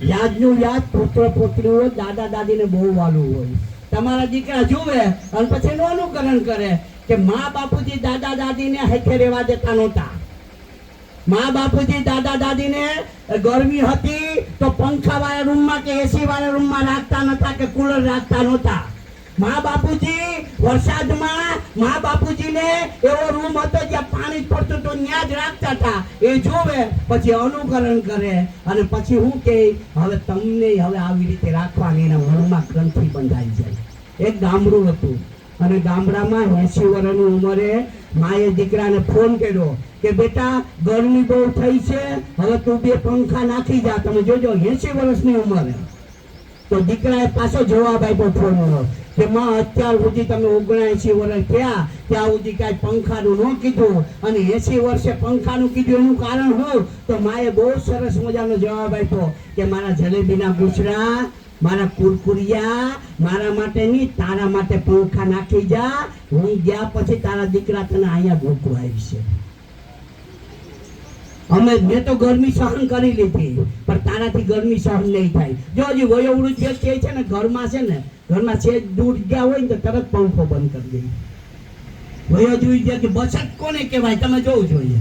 યાદનું યાદ પુત્ર પુત્રીઓ દાદા દાદીને બહુ વાલું હોય. તમારા દીકરા જુએ અને પછી એનું અનુકરણ કરે કે મા બાપુજી દાદા દાદીને હેઠે રહેવા દેતા નહોતા. મા બાપુજી દાદા દાદીને ગરમી હતી તો પંખા વાળા રૂમમાં કે એસી વાળા રૂમમાં રાખતા નહોતા કે કુલર રાખતા નહોતા. મા બાપુજી વરસાદમાં મા બાપુજીને એવો રૂમ હતો જ્યાં પાણી પડતું તો ત્યાં રાખતા હતા. એ જોવે, પછી અનુકરણ કરે અને પછી હું કે, હવે તમને હવે આવી રીતે રાખવાની એના મનમાં ગ્રંથિ બંધાઈ જાય. એક ગામડું હતું. અને ગામડામાં એસી વર્ષની ઉંમરે માએ દીકરાને ફોન કર્યો કે, બેટા, ગરમી બહુ થઈ છે. હવે તું બે પંખા નાખી જા. તમે જોજો એસી વર્ષની ઉંમરે. તો દીકરાએ પાછો જવાબ આપ્યો ફોનનો કે, માં, અત્યાર સુધી તમે ઓગણએંસી વર્ષ થયા, ત્યાં સુધી કાંઈ પંખાનું ન કીધું અને એસી વર્ષે પંખાનું કીધું એનું કારણ શું? તો માએ બહુ સરસ મજાનો જવાબ આપ્યો કે, મારા જલેબીના ગુસડા, મારા કુરકુરિયા, મારા માટે નહીં, તારા માટે પંખા નાખી જા. હું ગયા પછી તારા દીકરા તને અહીંયા આવી આવશે. અમે મેં તો ગરમી સહન કરી લીધી, પણ તારાથી ગરમી સહન નહીં થાય. જો હજી વયોવૃદ્ધ વ્યક્તિ છે ને, ઘરમાં છે ને, ઘરમાં છે દૂર ગયા હોય ને, તો તરત પંખો બંધ કરી દે. વયોવૃદ્ધ વ્યક્તિ, બચત કોને કહેવાય? તમે જોવું જોઈએ.